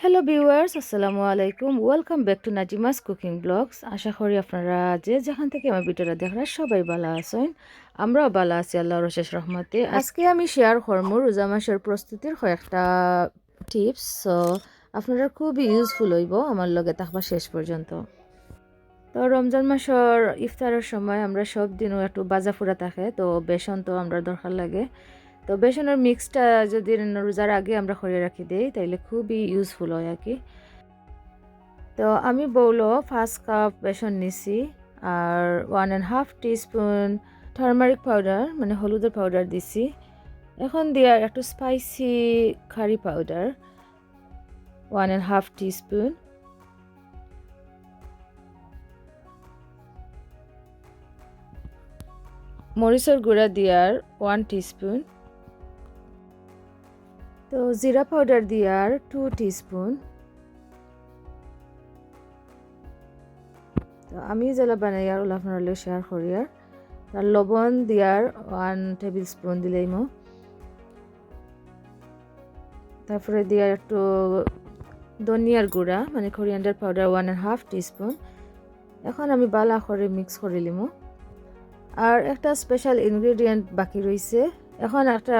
Hello viewers আসসালামু আলাইকুম। Welcome back to Nazima's cooking blogs আশা করি আপনারা যে যেখান থেকে আমার ভিডিওটা দেখরা সবাই ভালো আছেন। আমরাও ভালো আছি, আল্লাহর রশেষ রহমতে। আজকে আমি শেয়ার করব রোজা মাসের প্রস্তুতির কয়েকটা টিপস সো আপনারা খুবই ইউজফুল হইব আমার লগে থাকবা শেষ পর্যন্ত। তো রমজান মাসের ইফতারের সময় আমরা সব দিনও একটু বাজা ফুরা থাকে, তো বেসন তো আমরা দরকার লাগে। তো বেসনের মিক্সটা যদি রোজার আগে আমরা করে রাখি দিই, তাইলে খুবই ইউজফুল হয় আর কি তো আমি বলল ফার্স্ট কাপ বেসন নিছি, আর one and half teaspoon turmeric powder মানে হলুদের পাউডার দিছি। এখন দেওয়ার একটু spicy curry powder one and half teaspoon মরিচের গুঁড়া দেওয়ার ওয়ান টিস্পুন তো জিরা পাউডার দিয়ার টু টিস্পুন তো আমি যেলা বানাই আর ওলা আপনার শেয়ার করি আর। তার লবণ দিয়ার ওয়ান টেবিল স্পুন দিলেই মো তারপরে দিয়ার একটু ধনিয়ার গুঁড়া মানে coriander powder one and half teaspoon এখন আমি বালা করে মিক্স করে লিমো। আর একটা স্পেশাল ইনগ্রেডিয়েন্ট বাকি রয়েছে এখন একটা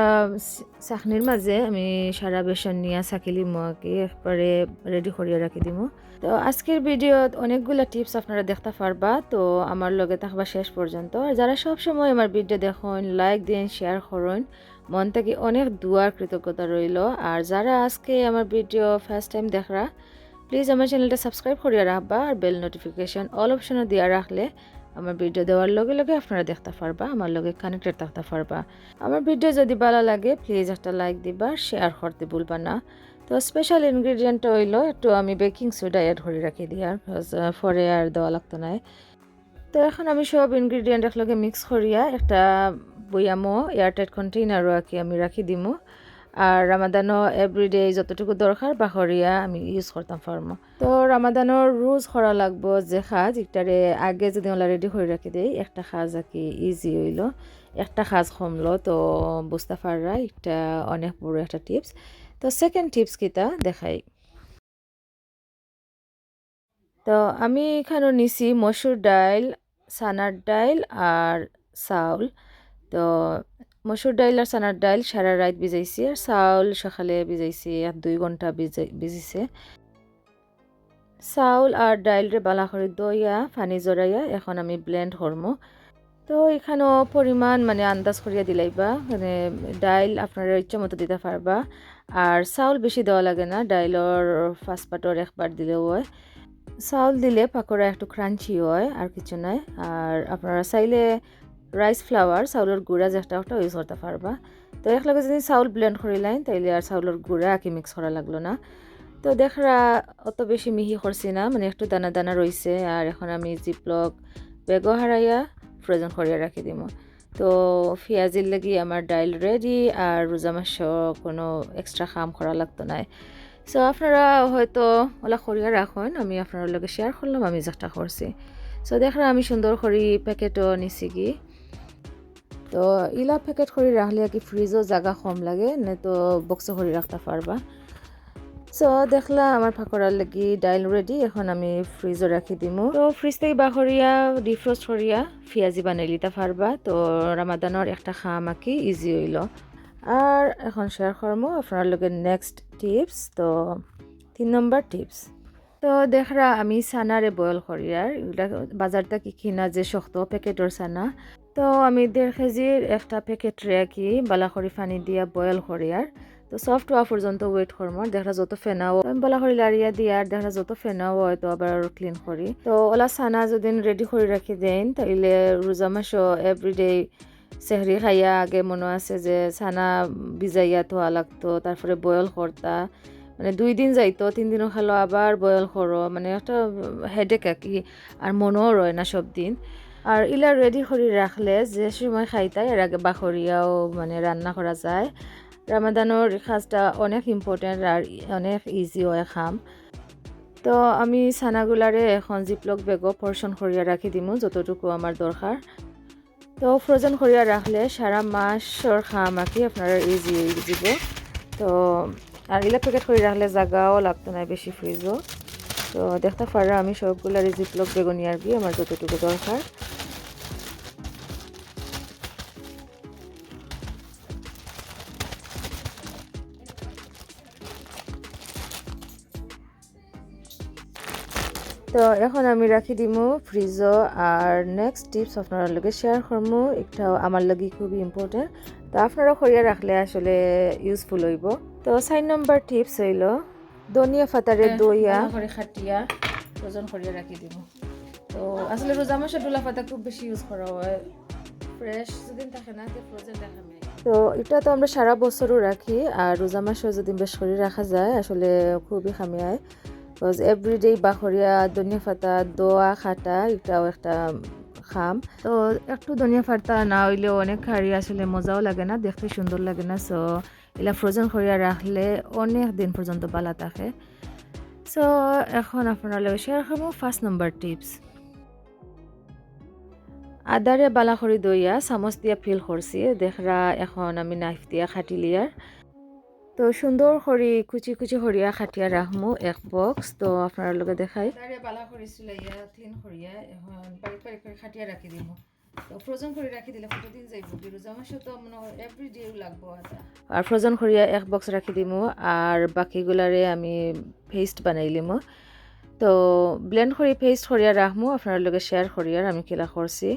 চাকনির মাঝে আমি সারা বেসন নিয়ে চাকিলি মকে একবারে রেডি করিয়ে রাখি দিব তো আজকের ভিডিওত অনেকগুলো টিপস আপনারা দেখতে পারবা, তো আমার লগে থাকবা শেষ পর্যন্ত। আর যারা সব সময় আমার ভিডিও দেখুন লাইক দিন শেয়ার করুন, মন থেকে অনেক দুয়ার কৃতজ্ঞতা রইল। আর যারা আজকে আমার ভিডিও ফার্স্ট টাইম দেখরা প্লিজ আমার চ্যানেলটা সাবস্ক্রাইব করিয়া রাখবা, আর বেল নোটিফিকেশন অল অপশনও দিয়া রাখলে আমার ভিডিও দেওয়ার লগে লগে আপনারা দেখতে পারবা, আমার লগে কানেক্টেড থাকতে পারবা। আমার ভিডিও যদি ভালো লাগে প্লিজ একটা লাইক দিবা শেয়ার করতে ভুলবা না। তো স্পেশাল ইনগ্রিডিয়েন্ট হইল একটু আমি বেকিং সোডা অ্যাড করে রাখি দিই আর পরে আর দেওয়া লাগতো না। তো এখন আমি সব ইনগ্রিডিয়েন্ট একলগে মিক্স করিয়া একটা বইয়ামো এয়ারটাইট কন্টেইনারও আর কি আমি রাখি দিমো। আর রামাদানও এভরিডে যতটুকু দরকার বাহরিয়া আমি ইউজ করতাম ফার্মো তো রামাদানোর রোজ করা লাগবো যে খাজ, একটারে আগে যদি ওলা রেডি করে রাখি দেই, একটা খাজ আর কি ইজি হইল। একটা খাজ কমলো, তো বুঝতে পাররা এটা অনেক বড় একটা টিপস তো সেকেন্ড টিপস কিটা দেখাই। তো আমি এখানে নিছি মসুর ডাইল সানার ডাইল আর চাউল। তো মসুর ডাইল আর চানার ডাইল সারা রাত ভিজাইছি আর চাউল সকালে ভিজাইছি আর দুই ঘণ্টা ভিজিছে। চাউল আর ডাইলরে বালা করে দইয়া পানি জড়াইয়া এখন আমি ব্লেন্ড করব তো এখানেও পরিমাণ মানে আন্দাজ করিয়া দিলাইবা মানে ডাইল আপনারা ইচ্ছা মতো দিতে পারবা। আর চাউল বেশি দেওয়া লাগে না ডাইলর ফার্স্ট পাটর একবার দিলেও হয়। চাউল দিলে পাকোড়া একটু ক্রাঞ্চি হয়, আর কিছু নাই। আর আপনারা চাইলে রাইস ফ্লাওয়ার চাউলের গুঁড়া যেটা ওটা ইউজ করতে পারবা তো একলগে যদি চাউল ব্লেন্ড করিলাইন তাইলে আর চাউলের গুড়া আঁকি মিক্স করা লাগল না। তো দেখরা অত বেশি মিহি করছি না মানে একটু দানা দানা রয়েছে আর এখন আমি জিপলক বেগো হারাইয়া ফ্রোজেন করিয়া রাখি দিব তো পেঁয়াজির লাগি আমার ডাইল রেডি আর রোজা মাস কোনো এক্সট্রা কাম করা লাগতো না সো আপনারা হয়তো ওলা করিয়া রাখুন আমি আপনার লগে শেয়ার করলাম আমি যেটা করছি সো দেখরা আমি সুন্দর করে প্যাকেটও নিছি কি তো ইলা প্যাকেট করে রাখলে কি ফ্রিজও জায়গা কম লাগে, না তো বক্সও করে রাখতে পারবা সো দেখলা আমার ফাঁকরার লাগি ডাইল রেডি এখন আমি ফ্রিজও রাখি দিমু। তো ফ্রিজ থেকে বাহরিয়া ডিফ্রস্ট করিয়া পিঁয়াজি বানাই লিতে পারবা তো রামাদানোর একটা খাম আঁকি ইজি হইল আর এখন শেয়ার করব আপনার লগে নেক্সট টিপস তো তিন নম্বর টিপস তো দেখরা আমি সানারে বয়েল করি আর বাজারটা কি কিনা যে শক্ত প্যাকেটর সানা তো আমি দেড় কেজির একটা প্যাকেট রেখি বালা করে পানি দিয়া বয়েল করি আর। তো সফট হওয়া পর্যন্ত ওয়েট করব দেখা যত ফেনাও আমি বলা করি লাড়িয়া দিয়ে আর দেখা যত ফেনাও হয় তো আবার ক্লিন করি। তো ওলা সানা যদি রেডি করে রাখি দেন, তাইলে রোজা মাসও এভরিডে সেহরি খাইয়া আগে মনে আছে যে সানা ভিজাইয়া ধোয়া লাগতো, তারপরে বয়েল করতা মানে দুই দিন যাইতো, তিন দিনও খালো আবার বয়েল করো মানে একটা হেডেক আর কি আর মনেও রয় না সব দিন। আর ইলা রেডি করে রাখলে যে সময় খাইতাই এর আগে বাখরিয়াও মানে রান্না করা যায়। রামাদানোর খাজটা অনেক ইম্পর্টেন্ট আর অনেক ইজি হয় খাম। তো আমি ছানাগুলারে এখন জিপলক বেগও পর্শন করিয়া রাখি দিমু, যতটুকু আমার দরকার তো ফ্রোজেন করিয়া রাখলে সারা মাসর খাম আঁকি আপনারা ইজি দিব তো আর ইলা প্যাকেট করে রাখলে জায়গাও লাগতো না বেশি ফ্রিজও তো দেখতে পারা আমি সবগুলারই জিপলক বেগুনিয়ার গিয়ে আমার যতটুকু দরকার তো এখন আমি রাখি দিমু ফ্রিজও আর নেক্সট টিপস আপনারা লগে শেয়ার করব একটা আমার লাগি খুবই ইম্পর্টেন্ট তো আপনারা খরিয়া রাখলে আসলে ইউজফুল হইব। তো চার নম্বর টিপস হইল ধনিয়া ফাতারে দইয়া করে খাটিয়া ওজন করিয়া রাখি দিব তো আসলে রোজা মাসে ডোলা পাতা খুব বেশি ইউজ করা হয়। ফ্রেশ যদি থাকে না তো ফ্রোজেন যায় তো এটা তো আমরা সারা বছরও রাখি আর রোজা মাসেও যদি বেশ করে রাখা যায় আসলে খুবই খামিয়ায়। বিকজ এভরিডে বাখরিয়া ধনিয়া পাতা দোয়া খাটা, এটাও একটা খাম। তো একটু ধনিয়া পাতা না হইলেও অনেক খারি আসলে মজাও লাগে না, দেখতে সুন্দর লাগে না। সো এলা ফ্রোজেন করিয়া রাখলে অনেক দিন পর্যন্ত বালা থাকে। সো এখন আপনার লগে শেয়ার করব ফার্স্ট নম্বর টিপস আদারে বালা করে দইয়া, চামচ দিয়া ফিল করছি দেখরা এখন আমি নাইফ দিয়া খাটিলিয়ার তো সুন্দর করে কুচি কুচি সরিয়া খাটিয়া রাখমু এক বক্স। তো আপনার লগে দেখাই। বালা করিছিল ইয়া ক্লিন করিয়া এখন বারিক বারিক করে খাটিয়া রাখি দিব তো ফ্রোজন করে রাখি দিলে কত দিন যাইব রোজা মাসে তো মনে হয় এভরি ডে লাগবো আর ফ্রোজন করিয়া এক বক্স রাখি দিমু আর বাকিগুলারে আমি পেস্ট বানাই লিমু তো ব্লেন্ড করে পেস্ট করিয়া রাখমু আপনার লগে শেয়ার করিয়ার আমি কিলা করছি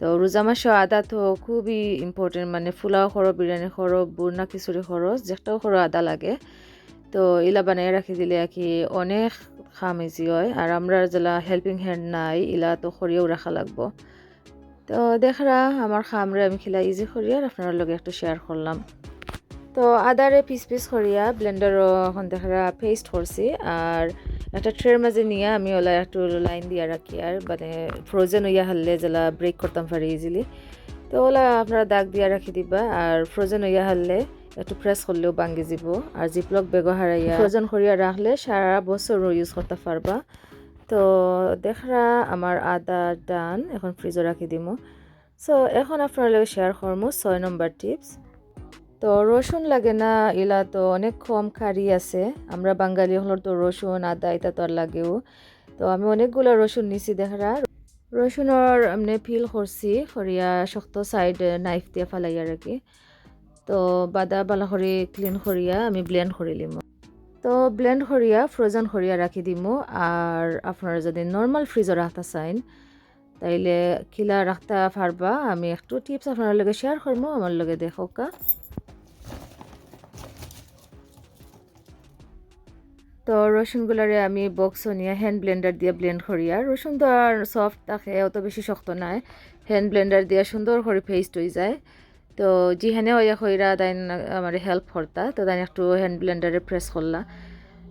তো রোজা মাসে আদা তো খুবই ইম্পর্টেন্ট মানে ফুলাও খরো বিরিয়ানি খরো বুরনা খিচুড়ি খরচ যেটাও খরো আদা লাগে। তো ইলা বানাই রাখি দিলে আর কি অনেক খাম ইজি হয় আর আমরা যেলা হেল্পিং হ্যান্ড নাই, ইলা তো খরিয়াও রাখা লাগবো। তো দেখরা আমার খামরে আমি খিলা ইজি করিয়া আপনার লগে একটু শেয়ার করলাম তো আদারে পিস পিস করিয়া ব্লেন্ডারও এখন দেখরা পেস্ট করছি আর একটা ট্রের মাঝে নিয়ে আমি ওলা একটু লাইন দিয়া রাখি আর মানে ফ্রোজেন হইয়া হারলে যেলা ব্রেক করতাম পারি ইজিলি তো ওলা আপনারা দাগ দিয়া রাখি দিবা আর ফ্রোজেন হইয়া হারলে একটু প্রেস করলেও ভাঙ্গি যাব আর জিপলক বেগ হারাইয়া ফ্রোজেন করিয়া রাখলে সারা বছর ইউজ করতে পারবা তো দেখরা আমার আদা ডান এখন ফ্রিজে রাখি দিমু। সো এখন আপনার শেয়ার করব ছয় নম্বর টিপস তো রসুন লাগে না, এলা তো অনেক কম খারি আছে। আমরা বাঙালি হলোর তো রসুন, আদা, এটা তো আর লাগেও। তো আমি অনেকগুলো রসুন নিছি দেখারা। রসুনের এমনি ফিল করছি করিয়া শক্ত সাইড নাইফ দিয়ে ফালাইয়া কি। তো বাদা বালা করে ক্লিন করিয়া আমি ব্লেন্ড করে লিম। তো ব্লেন্ড করিয়া ফ্রোজেন করিয়া রাখি দিমু। আর আপনারা যদি নর্মাল ফ্রিজে রাখতে চাইন, তাইলে খিলা রাখতে পারবা। আমি একটু টিপস আপনার লগে শেয়ার করব আমার লগে দেখোকা তো রসুনগুলারে আমি বক্স নিয়ে হ্যান্ড ব্লেন্ডার দিয়ে ব্লেন্ড করি। আর রসুন তো আর সফট থাকে, অত বেশি শক্ত নাই। হ্যান্ড ব্লেন্ডার দিয়ে সুন্দর করে পেস্ট হয়ে যায়। তো যিহানে ওয়া কইরা তাইন আমার হেল্প করতা, তো তাই একটু হ্যান্ড ব্লেন্ডারে প্রেস করলা।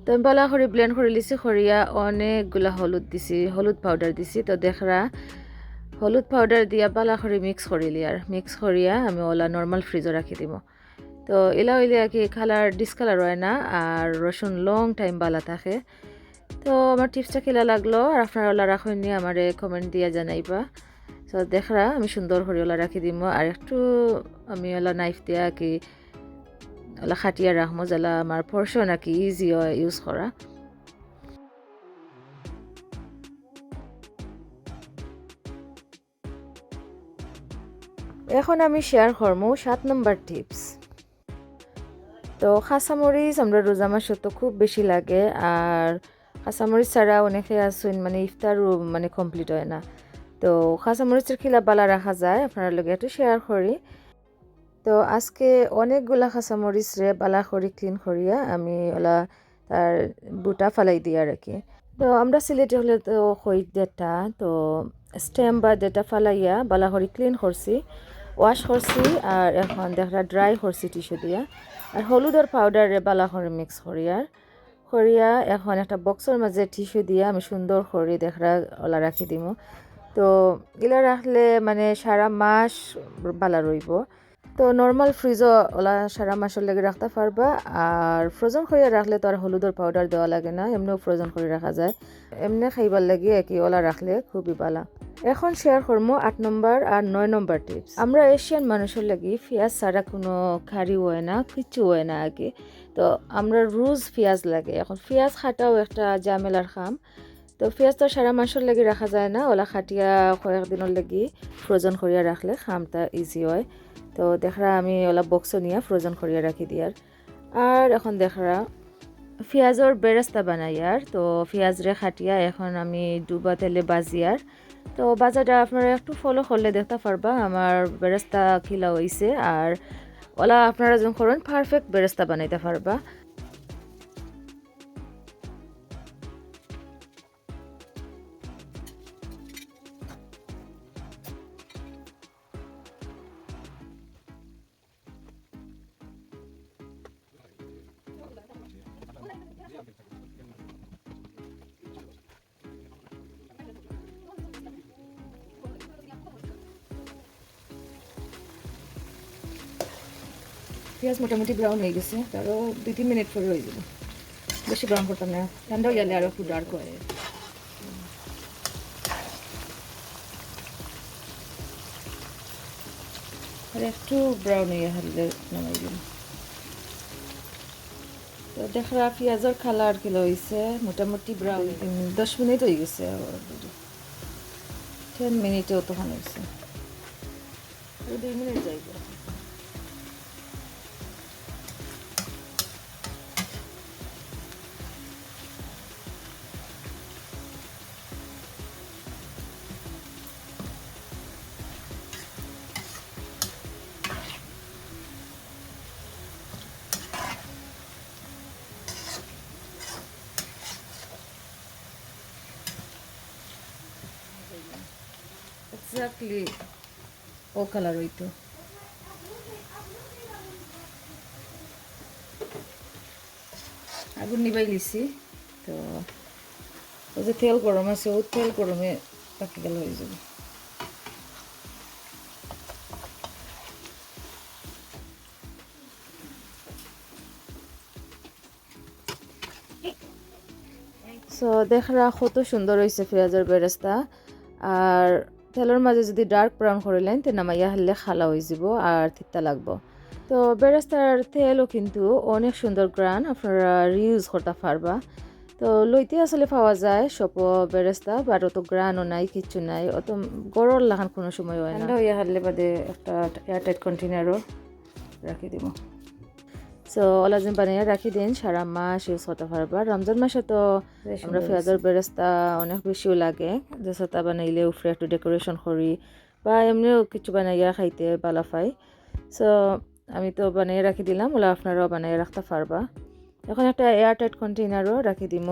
তো আমি বলা করে ব্লেন্ড করে লিছি, করিয়া অনেকগুলা হলুদ দিছি, হলুদ পাউডার দিছি। তো দেখরা, হলুদ পাউডার দিয়া বালা করে মিক্স করিলি আর। মিক্স করিয়া আমি ওলা নর্মাল ফ্রিজে রাখি দিব তো এলা হইলে আর কি কালার ডিসকালার হয় না, আর রসুন লং টাইম বালা থাকে। তো আমার টিপসটা খেলা লাগল, আর আপনারা ওলা রাখুন নিয়ে আমার কমেন্ট দিয়া জানাইবা। তো দেখরা, আমি সুন্দর করে ওলা রাখি দিম, আর একটু আমি ওলা নাইফ দিয়া কি ওলা খাটিয়া রাখব যেলা আমার পরশন আর কি ইজি হয় ইউজ করা। এখন আমি শেয়ার করব সাত নম্বর টিপস তো খাসামরিচ আমরা রোজা মাসে তো খুব বেশি লাগে, আর খাসামরিচ ছাড়া অনেকে আসুন মানে ইফতারও মানে কমপ্লিট হয় না। তো খাসামরিচের খিলা বালা রাখা যায়, আপনার লগে একটু শেয়ার করি। তো আজকে অনেকগুলা খাসামরিচ রে বালা করি ক্লিন করিয়া আমি ওলা তার বুটা ফালাই দিয়া রাখি তো আমরা সিলেটে হলে তো খৈত ডেটা তো স্টেম বা ডেটা ফালাইয়া বালা করি ক্লিন করছি। ওয়াশ করছি আর এখন দেখা ড্রাই করছি টিস্যু দিয়া। আর হলুদের পাউডারে বালা করে মিক্স করি আর। করিয়া এখন একটা বক্সের মাঝে টিস্যু দিয়া আমি সুন্দর করে দেখা ওলা রাখি দিমু। তো এগুলা রাখলে মানে সারা মাস বালা রইব। তো নর্মাল ফ্রিজও ওলা সারা মাসের লেগে রাখতে পারবা আর ফ্রোজন করে রাখলে তো আর হলুদের পাউডার দেওয়া লাগে না, এমনিও ফ্রোজন করে রাখা যায়। এমনি খাইবার লাগে একই ওলা রাখলে খুবই ভালো এখন শেয়ার করব আট নম্বর আর নয় নম্বর টিপস আমরা এশিয়ান মানুষের লাগি পেঁয়াজ ছাড়া কোনো খারি হয় না, কিচ্ছু হয় না আগে। তো আমরা রোজ পেঁয়াজ লাগে। এখন পেঁয়াজ খাটাও একটা জামেলার খাম। তো পেঁয়াজ তো সারা মাসের লাগি রাখা যায় না, ওলা খাটিয়া কয়েকদিনের লাগি ফ্রোজন করিয়া রাখলে খামটা ইজি হয়। তো দেখরা আমি ওলা বক্স নিয়ে ফ্রোজন করিয়া রাখি দিয়ার আর এখন দেখরা পেঁয়াজর বেরেস্তা বানাই আর তো পেঁয়াজরে খাটিয়া এখন আমি ডুবা তেলে বাজিয়ার তো বাজারটা আপনারা একটু ফলো করলে দেখতে পারবা, আমার বেরেস্তা খিলা হয়েছে আর ওলা আপনারা যখন করেন পারফেক্ট বেরেস্তা বানাইতে পারবা। পেঁয়াজ মোটামুটি ব্রাউন হয়ে গেছে, তারও দুই তিন মিনিট পরে হয়ে যাবে। বেশি ব্রাউন করতাম না ঠান্ডা হয়ে গেলে আরও একটু ডার্ক হয়। একটু ব্রাউন হয়ে হারলে নামাই দিন তো দেখা পেঁয়াজের কালার কিলো হয়েছে মোটামুটি ব্রাউন দশ মিনিট হয়ে গেছে টেন মিনিটেও তখন হয়েছে দুই মিনিট যাইবে। এক্স্যাক্টলি ও কালার হইতো আগুন নিবাই লিছি, তো ও যে তেল গরম আছে ও তেল গরমে পাকি গেল হয়ে যাবে। সো দেখরা কত সুন্দর হয়েছে পেঁয়াজের বেরেস্তা। আর তেলের মাঝে যদি ডার্ক ব্রাউন করিলেন তে নামাইয়া হারলে খালা হয়ে যাব আর তিতা লাগবো। তো বেরেস্তার তেলও কিন্তু অনেক সুন্দর গ্রান আপনারা রিউজ করতে পারবা তো লইতে আসলে পাওয়া যায় সব বেরেস্তা বাট অত গ্রানও নাই, কিচ্ছু নাই, অত গরর লাগান কোনো সময় হয় না। হইয়া হারলে বাদে একটা এয়ারটাইট কন্টেনারও রাখি দিব। সো ওলাজিম বানিয়ে রাখি দিন সারা মাস ইউজ করতে পারবা। রমজান মাসে তো আমরা পেঁয়াজের বেরেস্তা অনেক বেশিও লাগে। যে সাতা বানাইলে উফরে একটু ডেকোরেশন করি বা এমনিও কিছু বানাইয়া খাইতে ভালো পাই। সো আমি তো বানিয়ে রাখি দিলাম ওলা আপনারাও বানিয়ে রাখতে পারবা। এখন একটা এয়ারটাইট কন্টেনারও রাখি দিম।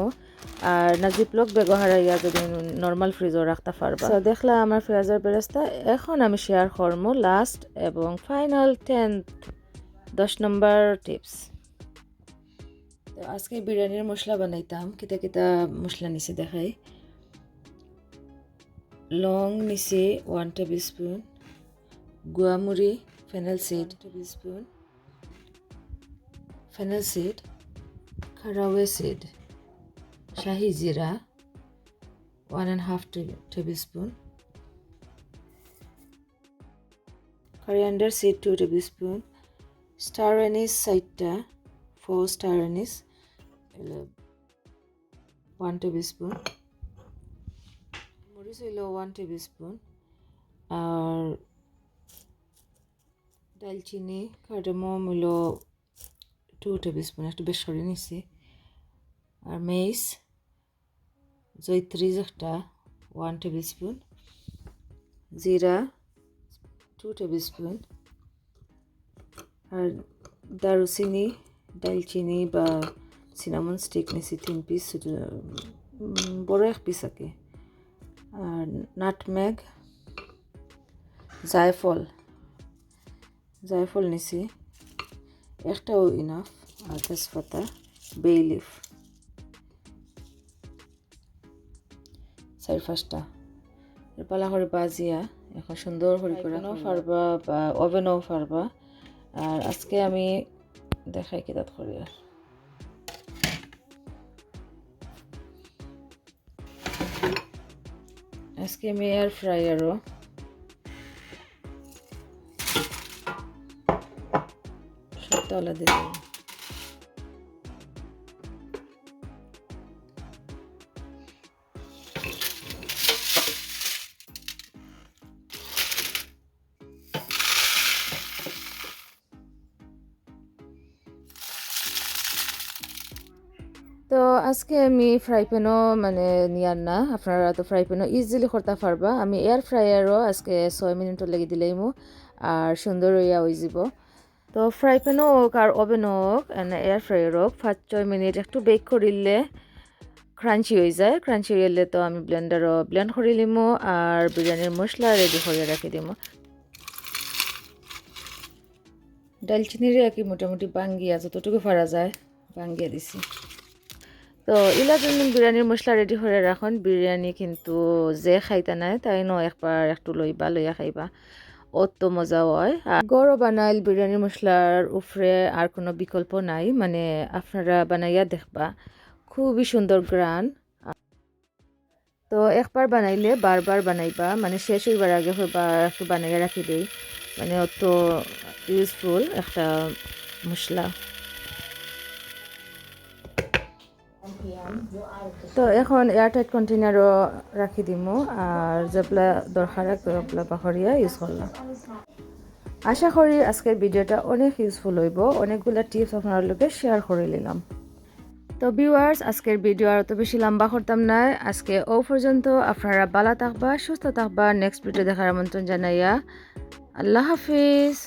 আর না জিপলক ব্যবহার ইয়া যদি নর্মাল ফ্রিজও রাখতে পারবা। তো দেখলা আমার পেঁয়াজের বেরেস্তা। এখন আমি শেয়ার করব লাস্ট এবং ফাইনাল টেন্থ দশ নম্বর টিপস তো আজকে বিরিয়ানির মশলা বানাইতাম কিতা কিতা মশলা নিচে দেখাই। লং নিচে one tablespoon গুয়ামুড়ি fennel seed tablespoon fennel seed caraway seed শাহি জিরা one and half tablespoon coriander seed 2 tablespoon star anise সাইডটা four star anise one tablespoon মরিচ হইল ওয়ান টেবিল স্পুন আর দালচিনি কার্ডামম হইল টু টেবিল স্পুন একটু বেশ করে নিছি। আর মেইস জৈত্রিশ একটা ওয়ান টেবিল স্পুন জিরা টু টেবিল স্পুন আর দারুচিনি দালচিনি বা সিনামন স্টিক নিছি তিন পিস বড় এক পিস আকে আর নাটমেগ জায়ফল জায়ফল নিছি। একটাও ইনাফ আর তেজপাতা বে লিফ চারি পাঁচটা। পালা করে বাজিয়া এখন সুন্দর করে করে পারবা বা ওভেনও পারবা আর আজকে আমি দেখাই কি দাঁত করি আর। আজকে আমি এয়ার ফ্রায়ারও সব তলা দিই তো আজকে আমি ফ্রাই প্যানও মানে নিয়ার না। আপনারা তো ফ্রাই প্যানও ইজিলি করতে পারবা। আমি এয়ার ফ্রায়ারও আজকে ছয় মিনিটর লেগে দিলাইমু আর সুন্দর ইয়া হয়ে যাব। তো ফ্রাই প্যানও হোক আর ওভেন হোক এয়ার ফ্রায়ার হোক, পাঁচ ছয় মিনিট একটু বেক করিলে ক্রাঞ্চি হয়ে যায়। ক্রাঞ্চি হইলে তো আমি ব্লেন্ডারও ব্লেন্ড করে লিমু আর বিরিয়ানির মশলা রেডি করে রাখি দিমু। ডালচিনির আর কি মোটামুটি বাঙ্গিয়া যতটুকু পারা যায়। বাঙ্গিয়া দিছি। তো ইলা বিরিয়ানির মশলা রেডি করে রাখুন। বিরিয়ানি কিন্তু যে খাইতা নাই, তাই ন একবার একটু লইবা, লইয়া খাইবা। অত মজা হয়। আর গড়ও বানাইল বিরিয়ানির মশলার উপরে আর কোনো বিকল্প নাই। মানে আপনারা বানাইয়া দেখবা, খুবই সুন্দর গ্রান। তো একবার বানাইলে বারবার বানাইবা মানে শেষ হইবার আগে হইবা, একটু বানাইয়া রাখি দেই। মানে অত ইউজফুল একটা মশলা। তো এখন এয়ারটাইট কন্টেনারও রাখি দিমু, আর যেগুলা দরকার ওগুলা পাহরিয়া ইউজ করলাম আশা করি আজকের ভিডিওটা অনেক ইউজফুল হইব, অনেকগুলা টিপস আপনার লোকে শেয়ার করে নিলাম। তো ভিউয়ার্স আজকের ভিডিও আর তো বেশি লম্বা করতাম না। আজকে ও পর্যন্ত আপনারা বালা থাকবা, সুস্থ থাকবা। নেক্সট ভিডিও দেখার আমন্ত্রণ জানাইয়া, আল্লাহ হাফিজ।